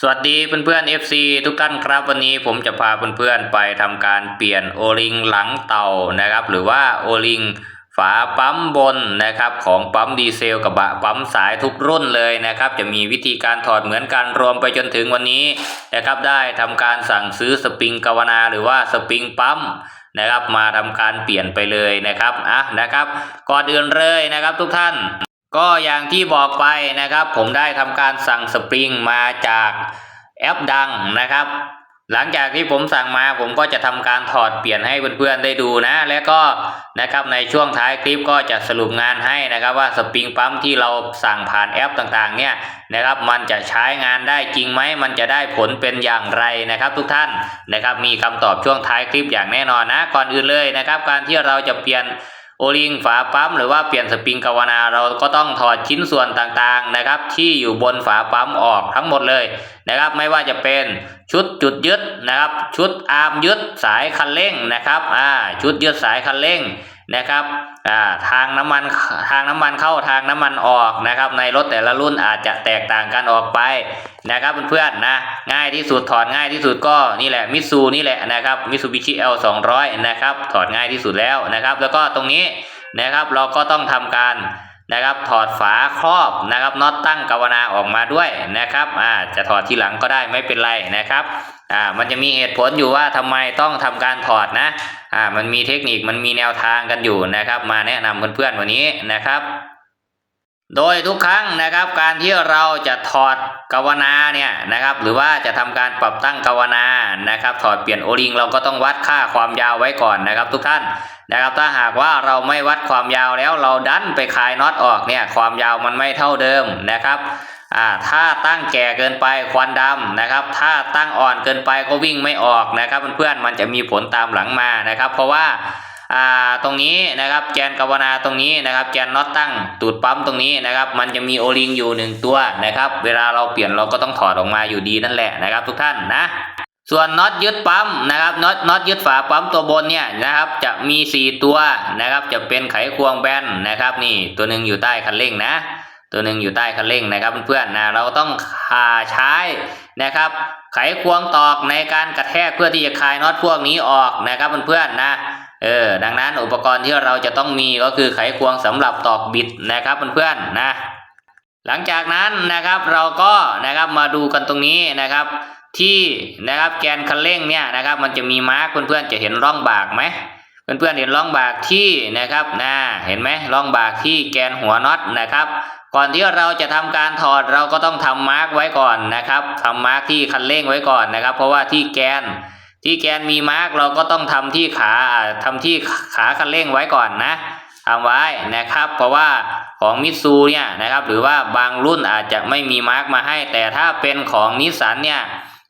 สวัสดีเพื่อนๆ FC ทุกท่านครับวันนี้ผมจะพาเพื่อนๆไปทำการเปลี่ยนโอลิงหลังเต่านะครับ หรือว่าโอลิงฝาปั๊มบนนะครับของปั๊มดีเซลกระบะปั๊มสายทุกรุ่นเลยนะครับ จะมีวิธีการถอดเหมือนกันรวมไปจนถึงวันนี้นะครับได้ทำการสั่งซื้อสปริงกาวนาหรือว่าสปริงปั๊มนะครับมาทำการเปลี่ยนไปเลยนะครับอะนะครับ ก่อนอื่นเลยนะครับทุกท่าน ก็อย่างที่บอกไปนะครับ ผมได้ทำการสั่งสปริงมาจากแอปดังนะครับ หลังจากที่ผมสั่งมาผมก็จะทำการถอดเปลี่ยนให้เพื่อนๆได้ดูนะ แล้วก็นะครับในช่วงท้ายคลิปก็จะสรุปงานให้นะครับว่าสปริงปั๊มที่เราสั่งผ่านแอปต่างๆ เนี่ยนะครับมันจะใช้งานได้จริงไหมมันจะได้ผลเป็นอย่างไรนะครับ ทุกท่านนะครับมีคำตอบช่วงท้ายคลิปอย่างแน่นอนนะ ก่อนอื่นเลยนะครับ การที่เราจะเปลี่ยน โอลิงฝาปั๊มหรือว่าเปลี่ยนสปริงกาวนาเราก็ต้องถอดชิ้นส่วนต่างๆนะครับ ที่อยู่บนฝาปั๊มออกทั้งหมดเลยนะครับ ไม่ว่าจะเป็นชุดจุดยึดนะครับ ชุดอาร์มยึดสายคันเร่งนะครับอ่าชุดยึดสายคันเร่ง นะครับอ่าทางน้ำมันทางน้ำมันเข้าทางน้ำมันออกนะครับ ในรถแต่ละรุ่นอาจจะแตกต่างกันออกไปนะครับเพื่อนๆนะง่ายที่สุดถอดง่ายที่สุดก็นี่แหละมิซูนี่แหละนะครับมิซูบิชิ L 200นะครับถอดง่ายที่สุดแล้วนะครับ แล้วก็ตรงนี้นะครับเราก็ต้องทำการนะครับถอดฝาครอบนะครับน็อตตั้งกาวนาออกมาด้วยนะครับอ่าจะถอดทีหลังก็ได้ไม่เป็นไรนะครับอ่ามันจะมีเหตุผลอยู่ว่าทำไมต้องทำการถอดนะ อ่ามันมีเทคนิคมันมีแนวทางกันอยู่นะครับ มาแนะนำเพื่อนๆวันนี้นะครับ โดยทุกครั้งนะครับการที่เราจะถอดกาวนาเนี่ยนะครับ หรือว่าจะทำการปรับตั้งกาวนานะครับ ถอดเปลี่ยนโอลิงเราก็ต้องวัดค่าความยาวไว้ก่อนนะครับ ทุกท่านนะครับ ถ้าหากว่าเราไม่วัดความยาวแล้วเราดันไปคลายน็อตออกเนี่ยความยาวมันไม่เท่าเดิมนะครับ อ่าถ้าตั้งแก่เกินไปควันดำนะครับ ถ้าตั้งอ่อนเกินไปก็วิ่งไม่ออกนะครับเพื่อนๆมันจะมีผลตามหลังมานะครับ เพราะว่าอ่าตรงนี้นะครับแกนกาวนาตรงนี้นะครับแกนน็อตตั้งตูดปั๊มตรงนี้นะครับ มันจะมีโอลิงอยู่หนึ่งตัวนะครับ เวลาเราเปลี่ยนเราก็ต้องถอดออกมาอยู่ดีนั่นแหละนะครับ ทุกท่านนะส่วนน็อตยึดปั๊มนะครับน็อตน็อตยึดฝาปั๊มตัวบนเนี่ยนะครับจะมี 4 ตัวนะครับจะเป็นไขควงแบนนะครับนี่ตัวหนึ่งอยู่ใต้คันเร่งนะ ตัวหนึ่งอยู่ใต้คันเร่งนะครับเพื่อนๆนะเราต้องคาใช้นะครับ ไขควงตอกในการกระแทกเพื่อที่จะคลายน็อตพวกนี้ออกนะครับเพื่อนๆนะเออดังนั้นอุปกรณ์ที่เราจะต้องมีก็คือไขควงสำหรับตอกบิดนะครับเพื่อนๆนะหลังจากนั้นนะครับเราก็นะครับมาดูกันตรงนี้นะครับที่นะครับแกนคันเร่งเนี่ยนะครับมันจะมีมาร์กเพื่อนๆจะเห็นร่องบากไหมเพื่อนๆเห็นร่องบากที่นะครับนะเห็นไหมร่องบากที่แกนหัวน็อตนะครับ ก่อนที่เราจะทำการถอดเราก็ต้องทำมาร์กไว้ก่อนนะครับทำมาร์กที่คันเร่งไว้ก่อนนะครับ เพราะว่าที่แกนที่แกนมีมาร์กเราก็ต้องทำที่ขาอ่าทำที่ขาคันเร่งไว้ก่อนนะทำไว้นะครับ เพราะว่าของมิตซูเนี่ยนะครับ หรือว่าบางรุ่นอาจจะไม่มีมาร์กมาให้ แต่ถ้าเป็นของนิสสันเนี่ย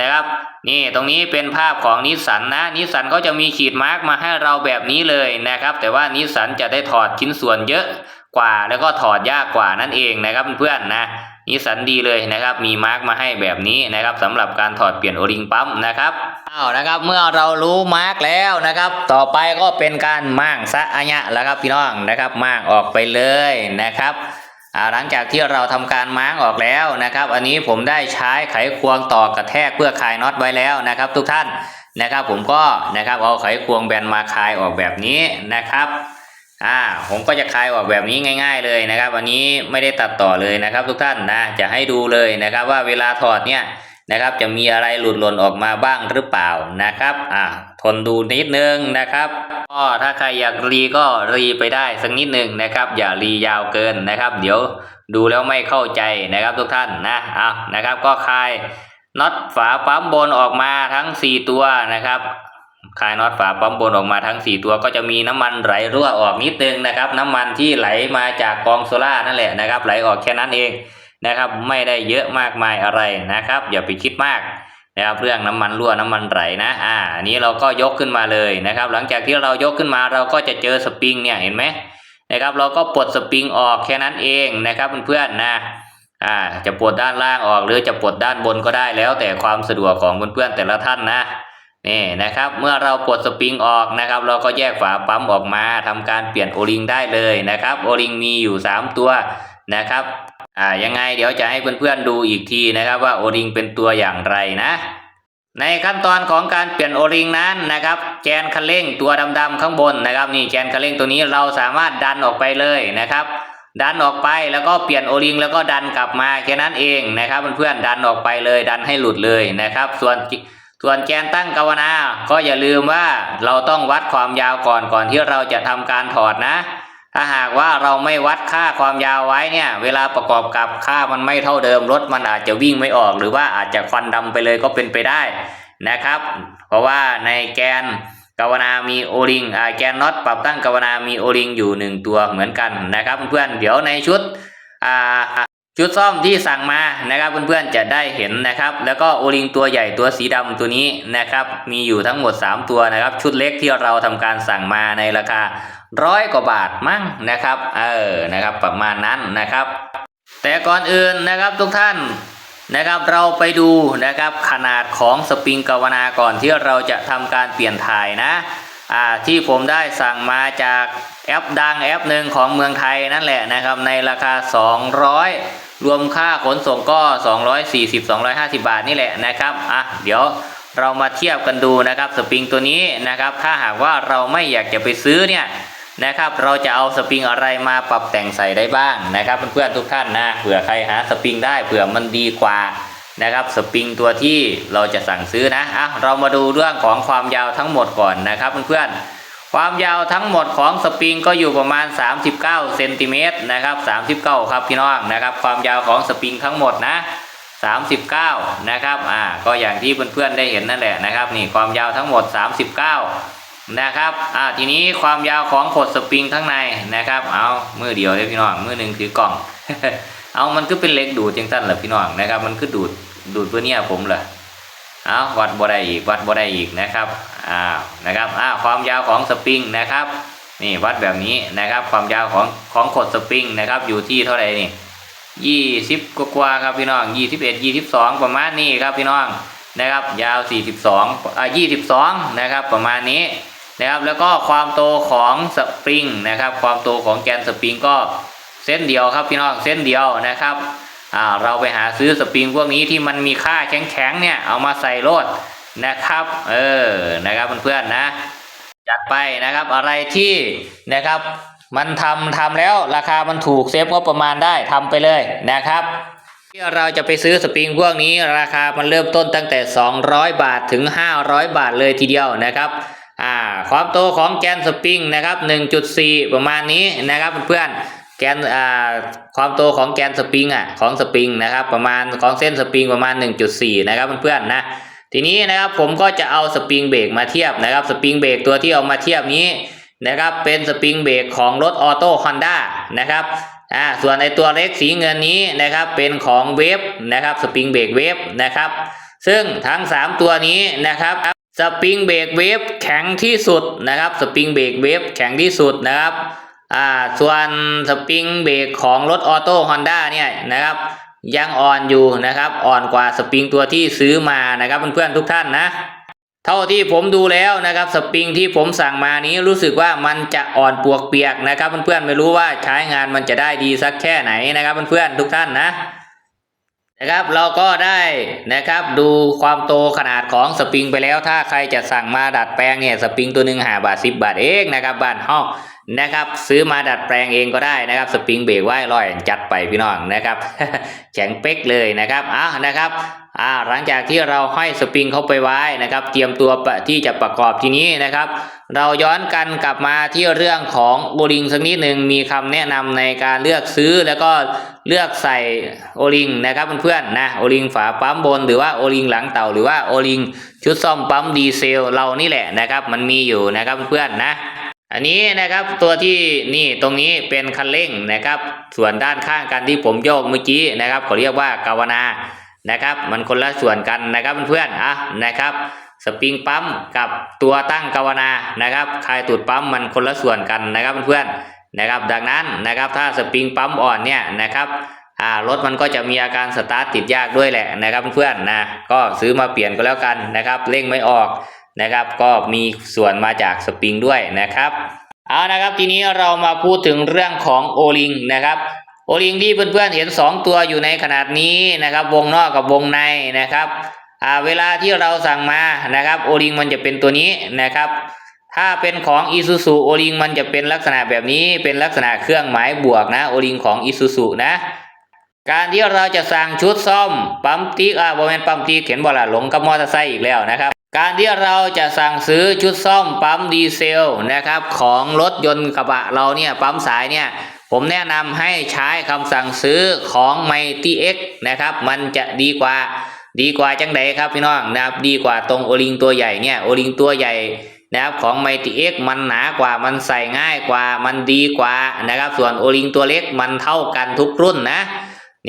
นะครับ นี่ตรงนี้เป็นภาพของนิสสันนะนิสสันก็จะมีขีดมาร์กมาให้เราแบบนี้เลยนะครับ แต่ว่านิสสันจะได้ถอดชิ้นส่วนเยอะ กว่าแล้วก็ถอดยากกว่านั่นเองนะครับเพื่อนๆนะนิสสันดีเลยนะครับ มีมาร์กมาให้แบบนี้นะครับสำหรับการถอดเปลี่ยนโอลิงปั๊มนะครับอ้าวนะครับ เมื่อเรารู้มาร์กแล้วนะครับ ต่อไปก็เป็นการม่างซะอะยะแล้วครับพี่น้องนะครับม่างออกไปเลยนะครับหลังจากที่เราทำการม้างออกแล้วนะครับ อันนี้ผมได้ใช้ไขควงต่อกระแทกเพื่อคลายน็อตไว้แล้วนะครับ ทุกท่านนะครับ ผมก็นะครับเอาไขควงแบนมาคลายออกแบบนี้นะครับ อ่าผมก็จะคลายออกแบบนี้ง่าย ๆเลยนะครับ วันนี้ไม่ได้ตัดต่อเลยนะครับ ทุกท่านนะจะให้ดูเลยนะครับว่าเวลาถอดเนี่ยนะครับจะมีอะไรหลุดหล่นออกมาบ้างหรือเปล่านะครับอ่าทนดูนิดนึงนะครับก็ถ้าใครอยากรีก็รีไปได้สักนิดนึงนะครับ อย่ารียาวเกินนะครับ เดี๋ยวดูแล้วไม่เข้าใจนะครับทุกท่านนะอ่านะครับก็คลายน็อตฝาปั๊มบนออกมาทั้ง 4 ตัวนะครับ คลายน็อตฝาปั๊มบนออกมาทั้ง 4 ตัวก็จะมีน้ำมันไหลรั่วออกนิดนึงนะครับ น้ำมันที่ไหลมาจากกองโซล่านั่นแหละนะครับ ไหลออกแค่นั้นเองนะครับ ไม่ได้เยอะมากมายอะไรนะครับ อย่าไปคิดมากนะครับเรื่องน้ำมันรั่วน้ำมันไหลนะอ่าอันนี้เราก็ยกขึ้นมาเลยนะครับ หลังจากที่เรายกขึ้นมาเราก็จะเจอสปริงเนี่ยเห็นไหมนะครับ เราก็ปลดสปริงออกแค่นั้นเองนะครับเพื่อนๆนะอ่าจะปลดด้านล่างออกหรือจะปลดด้านบนก็ได้แล้วแต่ความสะดวกของเพื่อนๆแต่ละท่านนะ นี่นะครับ เมื่อเราปลดสปริงออกนะครับ เราก็แยกฝาปั๊มออกมาทำการเปลี่ยนโอลิงได้เลยนะครับโอลิงมีอยู่ 3 ตัวนะครับอ่ายังไงเดี๋ยวจะให้เพื่อนๆดูอีกทีนะครับว่าโอริงเป็นตัวอย่างไรนะ ในขั้นตอนของการเปลี่ยนโอริงนั้นนะครับ แกนคันเร่งตัวดำๆข้างบนนะครับ นี่แกนคันเร่งตัวนี้เราสามารถดันออกไปเลยนะครับดันออกไปแล้วก็เปลี่ยนโอริงแล้วก็ดันกลับมาแค่นั้นเองนะครับเพื่อนๆดันออกไปเลยดันให้หลุดเลยนะครับ ส่วน ส่วนแกนตั้งกาวนา ก็อย่าลืมว่าเราต้องวัดความยาวก่อนก่อนที่เราจะทำการถอดนะ ถ้าหากว่าเราไม่วัดค่าความยาวไว้เนี่ย เวลาประกอบกับค่ามันไม่เท่าเดิมรถมันอาจจะวิ่งไม่ออก หรือว่าอาจจะควันดำไปเลยก็เป็นไปได้นะครับ เพราะว่าในแกนกาวนามีโอริงแกนน็อตปรับตั้งกาวนามีโอริงอยู่หนึ่งตัวเหมือนกันนะครับ เพื่อนเดี๋ยวในชุดอ่า ชุดซ่อมที่สั่งมานะครับเพื่อนๆจะได้เห็นนะครับ แล้วก็โอริงตัวใหญ่ตัวสีดำตัวนี้นะครับ มีอยู่ทั้งหมด 3 ตัวนะครับ ชุดเล็กที่เราทำการสั่งมาในราคาร้อยกว่าบาทมั้งนะครับ เออนะครับประมาณนั้นนะครับ แต่ก่อนอื่นนะครับทุกท่านนะครับเราไปดูนะครับขนาดของสปริงกาวนาก่อนที่เราจะทำการเปลี่ยนถ่ายนะอ่าที่ผมได้สั่งมาจากแอปดังแอปหนึ่งของเมืองไทยนั่นแหละนะครับในราคา 200 รวมค่าขนส่งก็ 240 250 บาทนี่แหละนะครับอะเดี๋ยวเรามาเทียบกันดูนะครับสปริงตัวนี้นะครับ ถ้าหากว่าเราไม่อยากจะไปซื้อเนี่ยนะครับเราจะเอาสปริงอะไรมาปรับแต่งใส่ได้บ้างนะครับเพื่อนๆทุกท่านนะเผื่อใครหาสปริงได้เผื่อมันดีกว่านะครับสปริงตัวที่เราจะสั่งซื้อนะอะเรามาดูเรื่องของความยาวทั้งหมดก่อนนะครับเพื่อนๆ ความยาวทั้งหมดของสปริงก็อยู่ประมาณ 39เซนติเมตรนะครับ39 ครับพี่น้องนะครับ ความยาวของสปริงทั้งหมดนะ 39 นะครับอ่าก็อย่างที่เพื่อนๆได้เห็นนั่นแหละนะครับนี่ความยาวทั้งหมด 39 นะครับอ่าทีนี้ความยาวของขดสปริงข้างในนะครับเอามือเดียวเลยพี่น้องมือหนึ่งถือกล่อง เอามันก็เป็นเล็กดูดจังสั้นเหรอพี่น้องนะครับมันก็ดูดดูดเพื่อเนี่ยผมเหรอเอาวัดบ่ได้อีกวัดบ่ได้อีกนะครับ อ้าวนะครับอ้าวความยาวของสปริงนะครับนี่วัดแบบนี้นะครับความยาวของของขดสปริงนะครับอยู่ที่เท่าไหร่นี่ยี่สิบกว่าครับพี่น้องยี่สิบเอ็ดยี่สิบสองประมาณนี้ครับพี่น้องนะครับยาวสี่สิบสองอ่ายี่สิบสองนะครับประมาณนี้นะครับแล้วก็ความโตของสปริงนะครับความโตของแกนสปริงก็เส้นเดียวครับพี่น้องเส้นเดียวนะครับอ่าเราไปหาซื้อสปริงพวกนี้ที่มันมีค่าแข็งๆเนี่ยเอามาใส่รถ นะครับ เออนะครับเพื่อนๆนะ จัดไปนะครับอะไรที่นะครับมันทำทำแล้วราคามันถูกเซฟงบประมาณได้ทำไปเลยนะครับ ที่เราจะไปซื้อสปริงพวกนี้ราคามันเริ่มต้นตั้งแต่ 200 บาทถึง 500 บาทเลยทีเดียวนะครับอ่าความโตของแกนสปริงนะครับ 1.4 ประมาณนี้นะครับเพื่อนๆแกนอ่าความโตของแกนสปริงอะของสปริงนะครับประมาณของเส้นสปริงประมาณ 1.4 นะครับเพื่อนๆนะ ทีนี้นะครับผมก็จะเอาสปริงเบรกมาเทียบนะครับสปริงเบรกตัวที่เอามาเทียบนี้นะครับเป็นสปริงเบรกของรถออโต้ฮอนด้านะครับอ่าส่วนในตัวเล็กสีเงินนี้นะครับเป็นของเวฟนะครับสปริงเบรกเวฟนะครับซึ่งทั้ง 3 ตัวนี้นะครับสปริงเบรกเวฟแข็งที่สุดนะครับสปริงเบรกเวฟแข็งที่สุดนะครับอ่าส่วนสปริงเบรกของรถออโต้ฮอนด้าเนี่ยนะครับ ยังอ่อนอยู่นะครับ อ่อนกว่าสปริงตัวที่ซื้อมานะครับเพื่อนๆทุกท่านนะ เท่าที่ผมดูแล้วนะครับสปริงที่ผมสั่งมานี้รู้สึกว่ามันจะอ่อนปวกเปียกนะครับเพื่อนๆไม่รู้ว่าใช้งานมันจะได้ดีสักแค่ไหนนะครับเพื่อนๆทุกท่านนะ นะครับเราก็ได้นะครับดูความโตขนาดของสปริงไปแล้ว ถ้าใครจะสั่งมาดัดแปลงเนี่ยสปริงตัวหนึ่งหาบาทสิบบาทเองนะครับบ้านห้องนะครับ ซื้อมาดัดแปลงเองก็ได้นะครับ สปริงเบรกไว้ลอยจัดไปพี่น้องนะครับแข็งเป๊กเลยนะครับอะนะครับ อ่าหลังจากที่เราห้อยสปริงเข้าไปไว้นะครับ เตรียมตัวที่จะประกอบทีนี้นะครับ เราย้อนกันกลับมาที่เรื่องของโอลิงสักนิดหนึ่งมีคำแนะนำในการเลือกซื้อแล้วก็เลือกใส่โอลิงนะครับเพื่อนๆนะโอลิงฝาปั๊มบนหรือว่าโอลิงหลังเต่าหรือว่าโอลิงชุดซ่อมปั๊มดีเซลเรานี่แหละนะครับ มันมีอยู่นะครับเพื่อนๆนะอันนี้นะครับตัวที่นี่ตรงนี้เป็นคันเร่งนะครับ ส่วนด้านข้างกันที่ผมโยกเมื่อกี้นะครับเขาเรียกว่ากาวนา นะครับ มันคนละส่วนกันนะครับเพื่อนๆอะนะครับสปริงปั๊มกับตัวตั้งกาวนานะครับคลายตูดปั๊มมันคนละส่วนกันนะครับเพื่อนๆนะครับ ดังนั้นนะครับถ้าสปริงปั๊มอ่อนเนี่ยนะครับอ่ารถมันก็จะมีอาการสตาร์ทติดยากด้วยแหละนะครับเพื่อนๆนะก็ซื้อมาเปลี่ยนก็แล้วกันนะครับเร่งไม่ออกนะครับ ก็มีส่วนมาจากสปริงด้วยนะครับเอานะครับทีนี้เรามาพูดถึงเรื่องของโอลิงนะครับ ลิงที่เพื่อนๆเห็นสองตัวอยู่ในขนาดนี้นะครับ วงนอกกับวงในนะครับเวลาที่เราสั่งมานะครับ โอลิงมันจะเป็นตัวนี้นะครับ ถ้าเป็นของ i s u z u โอลิงมันจะเป็นลักษณะแบบนี้เป็นลักษณะเครื่องหมายบวกนะโอลิงของ i s u z u นะ การที่เราจะสั่งชุดซ่อมปั๊มติ๊กอ่าบริเวณปั๊มติ๊กเห็นบ่ล่ะหลงกับมอเตอร์ไซค์อีกแล้วนะครับการที่เราจะสั่งซื้อชุดซ่อมปั๊มดีเซลนะครับ ของรถยนต์กระบะเราเนี่ยปั๊มสายเนี่ย ผมแนะนำให้ใช้คำสั่งซื้อของ Mighty X นะครับ มันจะดีกว่าดีกว่าจังใดครับพี่น้องนะครับ ดีกว่าตรงโอลิงตัวใหญ่เนี่ยโอลิงตัวใหญ่นะครับของ Mighty X มันหนากว่ามันใส่ง่ายกว่ามันดีกว่านะครับ ส่วนโอลิงตัวเล็กมันเท่ากันทุกรุ่นนะ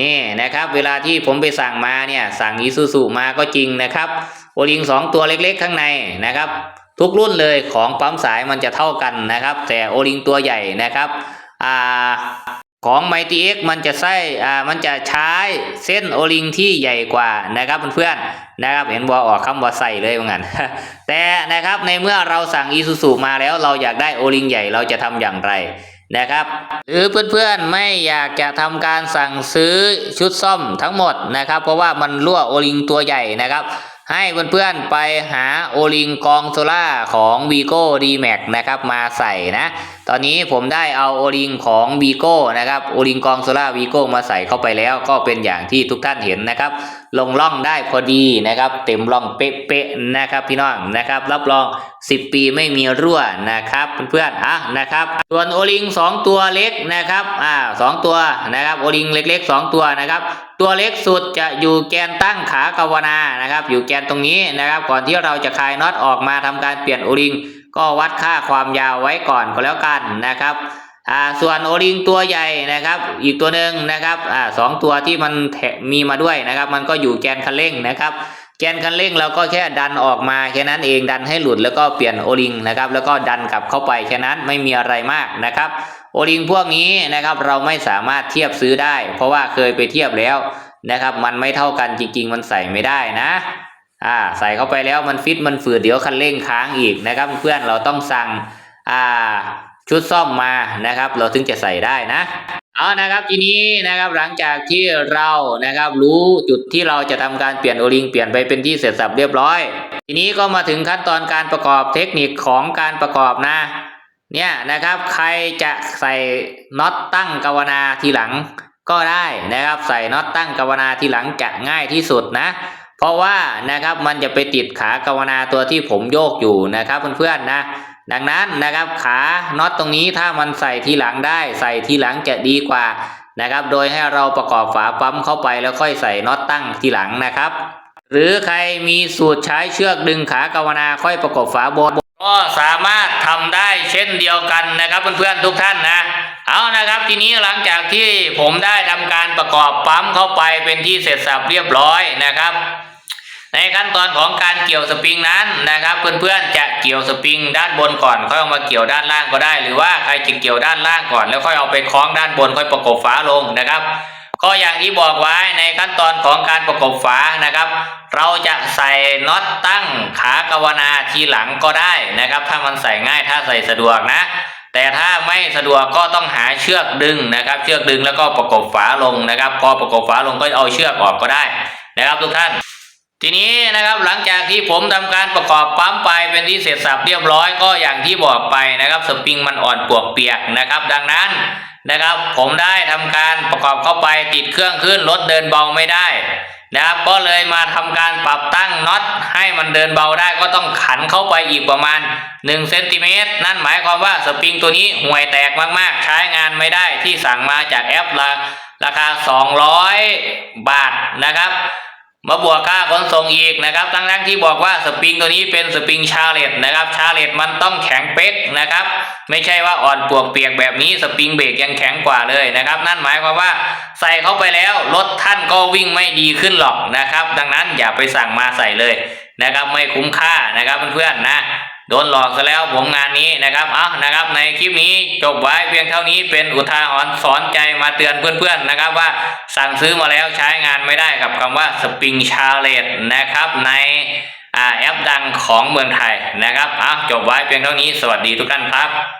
นี่นะครับ เวลาที่ผมไปสั่งมาเนี่ยสั่งอีซูซูมาก็จริงนะครับโอลิงสองตัวเล็กๆ ข้างในนะครับ ทุกรุ่นเลยของปั๊มสายมันจะเท่ากันนะครับ แต่โอลิงตัวใหญ่นะครับ อ่าของ Mighty X มันจะใช้อ่ามันจะใช้เส้นโอลิงที่ใหญ่กว่านะครับเพื่อนๆนะครับเห็นบอออกคำว่าใส่เลยเหมือนกันแต่นะครับในเมื่อเราสั่งอีซูซูมาแล้วเราอยากได้โอลิงใหญ่เราจะทำอย่างไรนะครับ หรือเพื่อนๆไม่อยากจะทำการสั่งซื้อชุดซ่อมทั้งหมดนะครับ เพราะว่ามันรั่วโอลิงตัวใหญ่นะครับ ให้เพื่อนๆไปหาโอลิงกองโซล่าของ v ีโก้ดีแม็กนะครับมาใส่นะ ตอนนี้ผมได้เอาโอลิงของ v ีโก้นะครับโอลิงกองโซล่า v ีโก้มาใส่เข้าไปแล้วก็เป็นอย่างที่ทุกท่านเห็นนะครับ ลงล่องได้พอดีนะครับ เต็มล่องเป๊ะๆนะครับพี่น้องนะครับ รับรอง 10 ปีไม่มีรั่วนะครับเพื่อนๆอะนะครับ ส่วนโอลิงสองตัวเล็กนะครับอ่าสองตัวนะครับโอลิงเล็กๆสองตัวนะครับตัวเล็กสุดจะอยู่แกนตั้งขากาวนานะครับ อยู่แกนตรงนี้นะครับ ก่อนที่เราจะคลายน็อตออกมาทำการเปลี่ยนโอลิง ก็วัดค่าความยาวไว้ก่อนก็แล้วกันนะครับอ่าส่วนโอลิงตัวใหญ่นะครับ อีกตัวหนึ่งนะครับอ่าสองตัวที่มันมีมาด้วยนะครับ มันก็อยู่แกนคันเร่งนะครับแกนคันเร่งเราก็แค่ดันออกมาแค่นั้นเองดันให้หลุดแล้วก็เปลี่ยนโอลิงนะครับ แล้วก็ดันกลับเข้าไปแค่นั้นไม่มีอะไรมากนะครับโอลิงพวกนี้นะครับเราไม่สามารถเทียบซื้อได้ เพราะว่าเคยไปเทียบแล้วนะครับ มันไม่เท่ากันจริงๆ มันใส่ไม่ได้นะ อ่าใส่เข้าไปแล้วมันฟิตมันฝืดเดี๋ยวคันเร่งค้างอีกนะครับ เพื่อนเราต้องสั่งอ่าชุดซ่อมมานะครับ เราถึงจะใส่ได้นะเอานะครับทีนี้นะครับหลังจากที่เรานะครับรู้จุดที่เราจะทำการเปลี่ยนโอลิงเปลี่ยนไปเป็นที่เสร็จสับเรียบร้อย ทีนี้ก็มาถึงขั้นตอนการประกอบเทคนิคของการประกอบนะเนี่ยนะครับใครจะใส่น็อตตั้งกาวนาทีหลังก็ได้นะครับ ใส่น็อตตั้งกาวนาทีหลังจะง่ายที่สุดนะ เพราะว่านะครับมันจะไปติดขากาวนาตัวที่ผมโยกอยู่นะครับเพื่อนๆนะ ดังนั้นนะครับขาน็อตตรงนี้ถ้ามันใส่ทีหลังได้ ใส่ทีหลังจะดีกว่านะครับ โดยให้เราประกอบฝาปั๊มเข้าไปแล้วค่อยใส่น็อตตั้งทีหลังนะครับ หรือใครมีสูตรใช้เชือกดึงขากาวนาค่อยประกอบฝาบนก็สามารถทำได้เช่นเดียวกันนะครับเพื่อนๆทุกท่านนะ เอานะครับทีนี้หลังจากที่ผมได้ทำการประกอบปั๊มเข้าไปเป็นที่เสร็จสับเรียบร้อยนะครับ ในขั้นตอนของการเกี่ยวสปริงนั้นนะครับ เพื่อนๆจะเกี่ยวสปริงด้านบนก่อนค่อยเอามาเกี่ยวด้านล่างก็ได้ หรือว่าใครจะเกี่ยวด้านล่างก่อน แล้วค่อยเอาไปคล้องด้านบนค่อยประกบฝาลงนะครับก็อย่างที่บอกไว้ในขั้นตอนของการประกบฝานะครับ เราจะใส่น็อตตั้งขากวนาทีหลังก็ได้นะครับ ถ้ามันใส่ง่ายถ้าใส่สะดวกนะ แต่ถ้าไม่สะดวกก็ต้องหาเชือกดึงนะครับ เชือกดึงแล้วก็ประกบฝาลงนะครับ พอประกบฝาลงก็เอาเชือกออกก็ได้นะครับทุกท่าน ทีนี้นะครับหลังจากที่ผมทำการประกอบปั๊มไปเป็นที่เสร็จสับเรียบร้อยก็อย่างที่บอกไปนะครับสปริงมันอ่อนปวกเปียกนะครับ ดังนั้นนะครับ ผมได้ทำการประกอบเข้าไปติดเครื่องขึ้นรถเดินเบาไม่ได้นะครับก็เลยมาทำการปรับตั้งน็อตให้มันเดินเบาได้ก็ต้องขันเข้าไปอีกประมาณ1เซนติเมตรนั่นหมายความว่าสปริงตัวนี้ห่วยแตกมากๆ ใช้งานไม่ได้ที่สั่งมาจากแอปละราคา 200 บาทนะครับ มาบวกค่าขนส่งอีกนะครับทั้งทั้งที่บอกว่าสปริงตัวนี้เป็นสปริงชาเลตนะครับชาเลตมันต้องแข็งเป๊กนะครับ ไม่ใช่ว่าอ่อนปวกเปียกแบบนี้สปริงเบรกยังแข็งกว่าเลยนะครับ นั่นหมายความว่าใส่เข้าไปแล้วรถท่านก็วิ่งไม่ดีขึ้นหรอกนะครับ ดังนั้นอย่าไปสั่งมาใส่เลยนะครับ ไม่คุ้มค่านะครับเพื่อนๆนะ โดนหลอกซะแล้วผมงานนี้นะครับเอานะครับ ในคลิปนี้จบไว้เพียงเท่านี้เป็นอุทาหรณ์สอนใจมาเตือนเพื่อนๆนะครับว่าสั่งซื้อมาแล้วใช้งานไม่ได้กับคำว่าสปริงชาเลตนะครับในอแอปดังของเมืองไทยนะครับเอาจบไว้เพียงเท่านี้สวัสดีทุกท่านครับ